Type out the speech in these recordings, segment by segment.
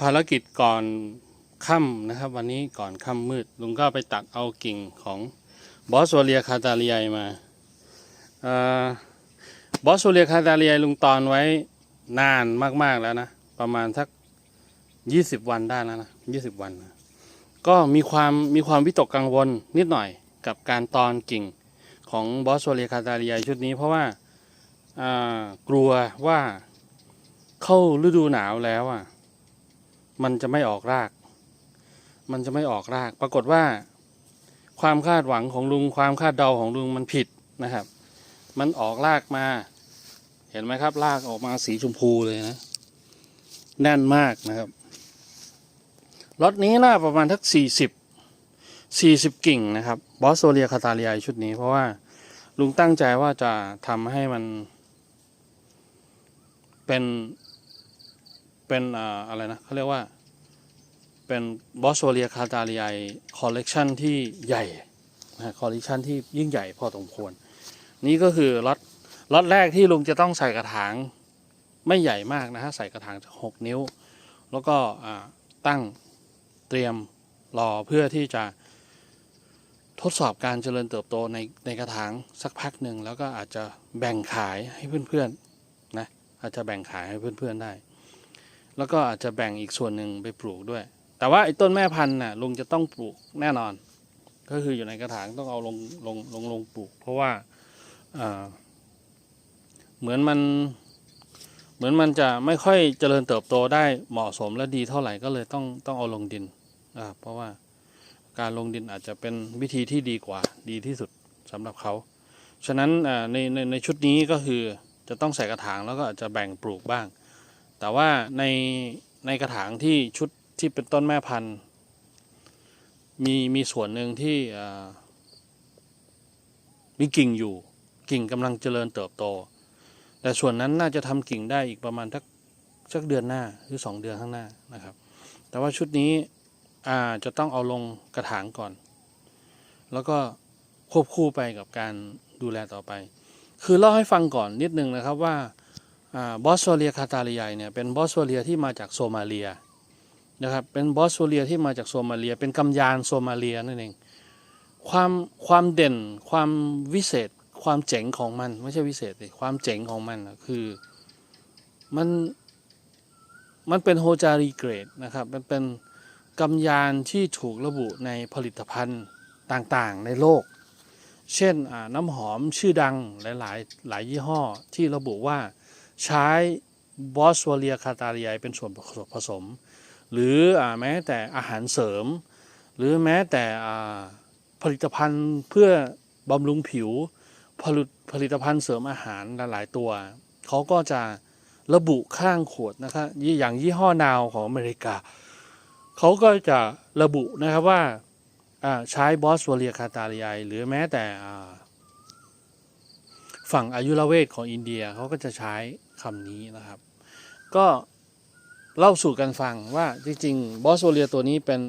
ภารกิจก่อนค่ำนะครับ วันนี้ก่อนค่ำมืด ลุงก็ไปตัดเอากิ่งของบอสโวเลียคาตาเลียมาบอสโวเลียคาตาเลียลุงตอนไว้นานมากๆแล้วนะ ประมาณสักยี่สิบวันได้แล้วนะยี่สิบวันนะก็มีความมีความวิตกกังวลนิดหน่อยกับการตอนกิ่งของบอสโวเลียคาตาเลียชุดนี้เพราะว่าอ่ากลัวว่าเข้าฤดูหนาวแล้วอะ มันจะไม่ออกราก มันจะไม่ออกราก ปรากฏว่า ความคาดหวังของลุง ความคาดเดาของลุงมันผิดนะครับ มันออกรากมา เห็นไหมครับ รากออกมาสีชมพูเลยนะ แน่นมากนะครับรถนี้น่าประมาณทักสี่สิบสี่สิบกิ่งนะครับ บอสโซเลียคาตาเลียชุดนี้ เพราะว่าลุงตั้งใจว่าจะทำให้มันเป็น เป็นออะไรนะเขาเรียกว่าเป็นบอสโซเลียคาตาเลียคอลเลกชันที่ใหญ่นะคอลเลกชันที่ยิ่งใหญ่พอสมควร นี่ก็คือล็อตล็อตแรกที่ลุงจะต้องใส่กระถางไม่ใหญ่มากนะฮะใส่กระถางหกนิ้ว แล้วก็ตั้งเตรียมรอเพื่อที่จะทดสอบการเจริญเติบโตในในกระถางสักพักหนึ่งแล้วก็อาจจะแบ่งขายให้เพื่อนๆนะอาจจะแบ่งขายให้เพื่อนๆได้ แล้วก็อาจจะแบ่งอีกส่วนหนึ่งไปปลูกด้วย แต่ว่าไอ้ต้นแม่พันธุ์น่ะลุงจะต้องปลูกแน่นอน ก็คืออยู่ในกระถางต้องเอาลงลงลงลงปลูก เพราะว่าเหมือนมันเหมือนมันจะไม่ค่อยเจริญเติบโตได้เหมาะสมและดีเท่าไหร่ก็เลยต้องต้องเอาลงดินอ่าเพราะว่าการลงดินอาจจะเป็นวิธีที่ดีกว่าดีที่สุดสำหรับเขา ฉะนั้นในในในชุดนี้ก็คือจะต้องใส่กระถางแล้วก็อาจจะแบ่งปลูกบ้าง แต่ว่าในในกระถางที่ชุดที่เป็นต้นแม่พันธุ์มีมีส่วนหนึ่งที่มีกิ่งอยู่กิ่งกำลังเจริญเติบโต แต่ส่วนนั้นน่าจะทำกิ่งได้อีกประมาณสักสักเดือนหน้าหรือสองเดือนข้างหน้านะครับ แต่ว่าชุดนี้อาจะต้องเอาลงกระถางก่อน แล้วก็ควบคู่ไปกับการดูแลต่อไป คือเล่าให้ฟังก่อนนิดนึงนะครับว่า บอสโซเลียคาตาลียเนี่ยเป็นบอสโซเลียที่มาจากโซมาเลียนะครับเป็นบอสโซเลียที่มาจากโซมาเลีย เป็นกำยานโซมาเลียนั่นเองความความเด่นความวิเศษความเจ๋งของมันไม่ใช่วิเศษเลยความเจ๋งของมันนะคือมันมันเป็นโฮจารีเกรดนะครับมันเป็นกำยานที่ถูกระบุในผลิตภัณฑ์ต่างๆในโลก เช่นน้ำหอมชื่อดังหลายๆหลายยี่ห้อที่ระบุว่า ใช้บอสวเลียคาตาเลียเป็นส่วนผสม หรือแม้แต่อาหารเสริม หรือแม้แต่ผลิตภัณฑ์เพื่อบำรุงผิว ผลิตผลิตภัณฑ์เสริมอาหารหลายตัว เขาก็จะระบุข้างขวดนะครับอย่างยี่ห้อนาวของอเมริกา เขาก็จะระบุนะครับว่าใช้บอสวเลียคาตาเลียหรือแม้แต่ ฝั่งอายุรเวทของอินเดียเขาก็จะใช้คำนี้นะครับ ก็เล่าสู่กันฟังว่าจริงๆบอสโซเลียตัวนี้เป็น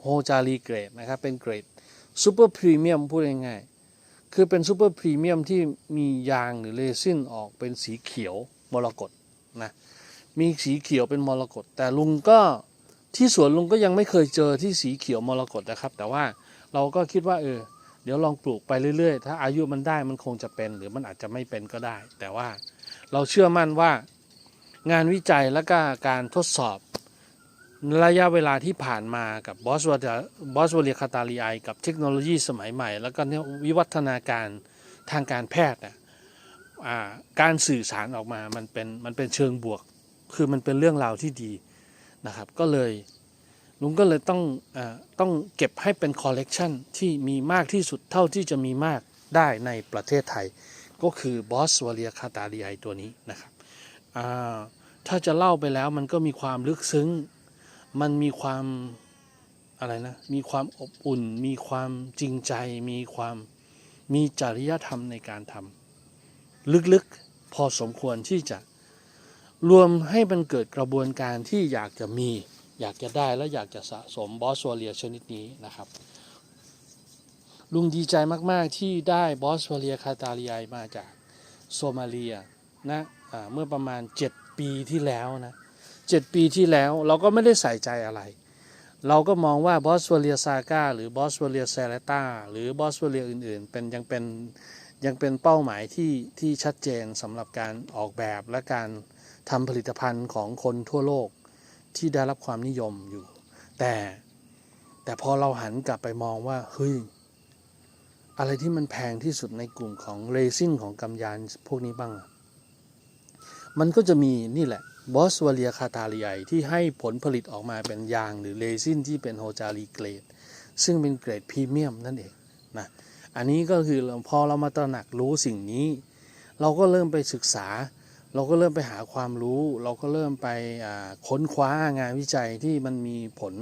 โฮจารีเกรดนะครับ เป็นเกรดซูเปอร์พรีเมียมพูดง่ายๆคือเป็นซูเปอร์พรีเมียมที่มียางหรือเรซินออกเป็นสีเขียวมรกตนะมีสีเขียวเป็นมรกต แต่ลุงก็ที่สวนลุงก็ยังไม่เคยเจอที่สีเขียวมรกตนะครับ แต่ว่าเราก็คิดว่าเออ เดี๋ยวลองปลูกไปเรื่อยๆ ถ้าอายุมันได้มันคงจะเป็น หรือมันอาจจะไม่เป็นก็ได้ แต่ว่าเราเชื่อมั่นว่างานวิจัยและก็การทดสอบ ระยะเวลาที่ผ่านมากับบอสวบอสวเลียคาตาลีไอกับเทคโนโลยีสมัยใหม่ แล้วก็นี่วิวัฒนาการทางการแพทย์นะการสื่อสารออกมามันเป็นมันเป็นเชิงบวก คือมันเป็นเรื่องราวที่ดีนะครับ ก็เลย ลุงก็เลยต้องเออต้องเก็บให้เป็นคอลเลกชันที่มีมากที่สุดเท่าที่จะมีมากได้ในประเทศไทย ก็คือบอสวเลียคาตาเลียตัวนี้นะครับอ่าถ้าจะเล่าไปแล้วมันก็มีความลึกซึ้ง มันมีความอะไรนะ มีความอบอุ่น มีความจริงใจ มีความมีจริยธรรมในการทำลึกๆพอสมควรที่จะรวมให้มันเกิดกระบวนการที่อยากจะมี อยากจะได้และอยากจะสะสมบอสวเลียชนิดนี้นะครับ ลุงดีใจมาก ๆ ที่ได้บอสวเลียคาตาเลียมาจากโซมาเลียนะอ่าเมื่อประมาณ 7 ปีที่แล้วนะ7ปีที่แล้วเราก็ไม่ได้ใส่ใจอะไร เราก็มองว่าบอสวเลียซาก้าหรือบอสวเลียเซเลต้าหรือบอสวเลียอื่น ๆ เป็นยังเป็นยังเป็นเป้าหมายที่ที่ชัดเจนสำหรับการออกแบบและการทำผลิตภัณฑ์ของคนทั่วโลก ที่ได้รับความนิยมอยู่ แต่แต่พอเราหันกลับไปมองว่าเฮ้ยอะไรที่มันแพงที่สุดในกลุ่มของเรซินของกำยานพวกนี้บ้าง มันก็จะมีนี่แหละบอสวเลียคาตาเลียที่ให้ผลผลิตออกมาเป็นยางหรือเรซินที่เป็นโฮจารีเกรด ซึ่งเป็นเกรดพรีเมียมนั่นเองนะอันนี้ก็คือพอเรามาตระหนักรู้สิ่งนี้ เราก็เริ่มไปศึกษา เราก็เริ่มไปหาความรู้ เราก็เริ่มไปค้นคว้างานวิจัยที่มันมีผล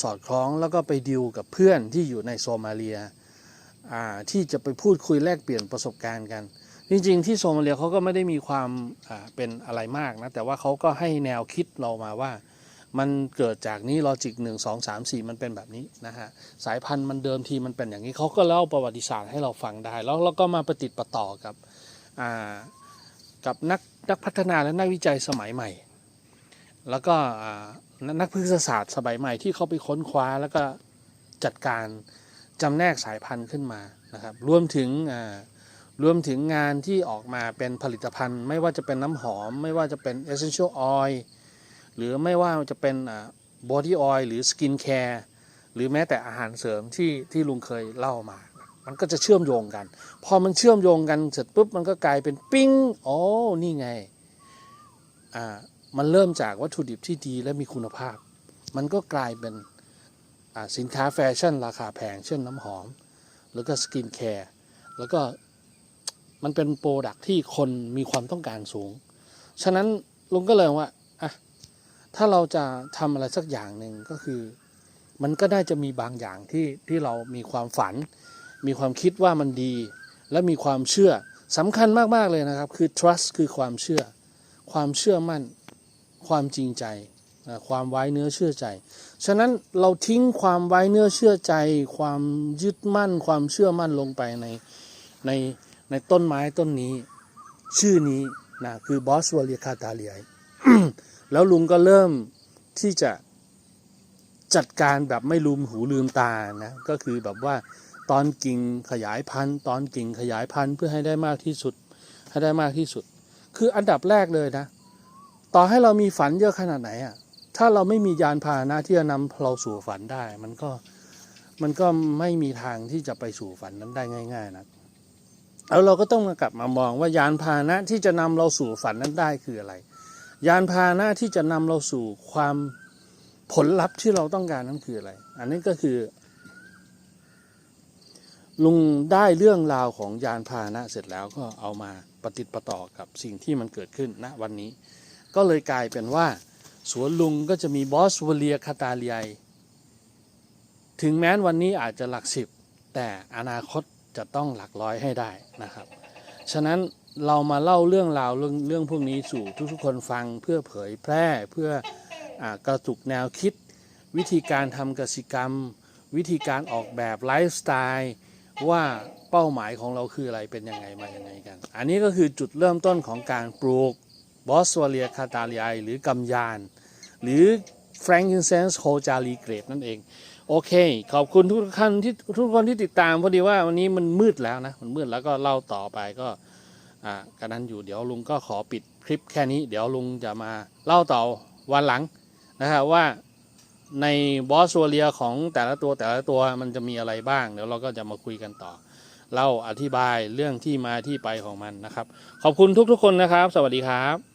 สอดคล้องแล้วก็ไปดิวกับเพื่อนที่อยู่ในโซมาเลียที่จะไปพูดคุยแลกเปลี่ยนประสบการณ์กัน จริงๆ ที่โซมาเลียเขาก็ไม่ได้มีความเป็นอะไรมากนะ แต่ว่าเขาก็ให้แนวคิดเรามาว่า มันเกิดจากนี้ลอจิกหนึ่งสองสามสี่มันเป็นแบบนี้นะฮะสายพันธุ์มันเดิมทีมันเป็นอย่างนี้เขาก็เล่าประวัติศาสตร์ให้เราฟังได้ แล้วเราก็มาประติดประต่อกับ กับนักนักพัฒนาและนักวิจัยสมัยใหม่ แล้วก็นักพฤกษศาสตร์สมัยใหม่ที่เขาไปค้นคว้าแล้วก็จัดการจำแนกสายพันธุ์ขึ้นมานะครับรวมถึงรวมถึงงานที่ออกมาเป็นผลิตภัณฑ์ ไม่ว่าจะเป็นน้ำหอม ไม่ว่าจะเป็น essential oil หรือไม่ว่าจะเป็นบอดี้ออยล์หรือสกินแคร์หรือแม้แต่อาหารเสริมที่ที่ลุงเคยเล่ามา มันก็จะเชื่อมโยงกัน พอมันเชื่อมโยงกันเสร็จปุ๊บมันก็กลายเป็นปิ้งอ๋อนี่ไงอ่ามันเริ่มจากวัตถุดิบที่ดีและมีคุณภาพ มันก็กลายเป็นอ่าสินค้าแฟชั่นราคาแพง เช่นน้ำหอม แล้วก็สกินแคร์ แล้วก็มันเป็นโปรดักที่คนมีความต้องการสูง ฉะนั้นลุงก็เลยว่าอะถ้าเราจะทำอะไรสักอย่างหนึ่งก็คือ มันก็น่าจะมีบางอย่างที่ที่เรามีความฝัน มีความคิดว่ามันดี และมีความเชื่อสำคัญมาก ๆ เลยนะครับ คือ trust คือความเชื่อ ความเชื่อมั่น ความจริงใจ ความไว้เนื้อเชื่อใจ ฉะนั้นเราทิ้งความไว้เนื้อเชื่อใจ ความยึดมั่น ความเชื่อมั่นลงไปในในในต้นไม้ต้นนี้ ชื่อนี้นะคือบอสวอเลียคาตาเลียแล้วลุงก็เริ่มที่จะจัดการแบบไม่ลืมหูลืมตานะ ก็คือแบบว่า ตอนกิ่งขยายพันธุ์ ตอนกิ่งขยายพันธุ์เพื่อให้ได้มากที่สุด ให้ได้มากที่สุด คืออันดับแรกเลยนะ ต่อให้เรามีฝันเยอะขนาดไหนอะถ้าเราไม่มียานพาหนะที่จะนำเราสู่ฝันได้ มันก็มันก็ไม่มีทางที่จะไปสู่ฝันนั้นได้ง่าย ๆนะแล้วเราก็ต้องมากลับมามองว่ายานพาหนะที่จะนำเราสู่ฝันนั้นได้คืออะไร ยานพาหนะที่จะนำเราสู่ความผลลัพธ์ที่เราต้องการนั้นคืออะไร อันนี้ก็คือ ลุงได้เรื่องราวของยานพาหนะเสร็จแล้วก็เอามาปฏิติดประต่อกับสิ่งที่มันเกิดขึ้นณวันนี้ ก็เลยกลายเป็นว่า สวนลุงก็จะมีบอสวเลียคาตาเลียถึงแม้นวันนี้อาจจะหลักสิบ แต่อนาคตจะต้องหลักร้อยให้ได้นะครับ ฉะนั้นเรามาเล่าเรื่องราวเรื่องเรื่องพวกนี้สู่ทุกๆคนฟังเพื่อเผยแพร่เพื่ออกระตุกแนวคิด วิธีการทำกสิกรรม วิธีการออกแบบไลฟ์สไตล์ ว่าเป้าหมายของเราคืออะไรเป็นยังไงมายังไงกัน อันนี้ก็คือจุดเริ่มต้นของการปลูกบอสวเลียคาตาเลียหรือกำยาน หรือ frankincense h o j a l i grade นั่นเอง โอเค ขอบคุณทุกท่านที่ทุกคนที่ติดตามพอดีว่าวันนี้มันมืดแล้วนะ มันมืดแล้วก็เล่าต่อไปก็อ่ากันนั้นอยู่เดี๋ยวลุงก็ขอปิดคลิปแค่นี้ เดี๋ยวลุงจะมาเล่าต่อวันหลังนะครับว่า ในบอสโซเลียของแต่ละตัวแต่ละตัวมันจะมีอะไรบ้าง เดี๋ยวเราก็จะมาคุยกันต่อ เล่าอธิบายเรื่องที่มาที่ไปของมันนะครับ ขอบคุณทุกๆคนนะครับ สวัสดีครับ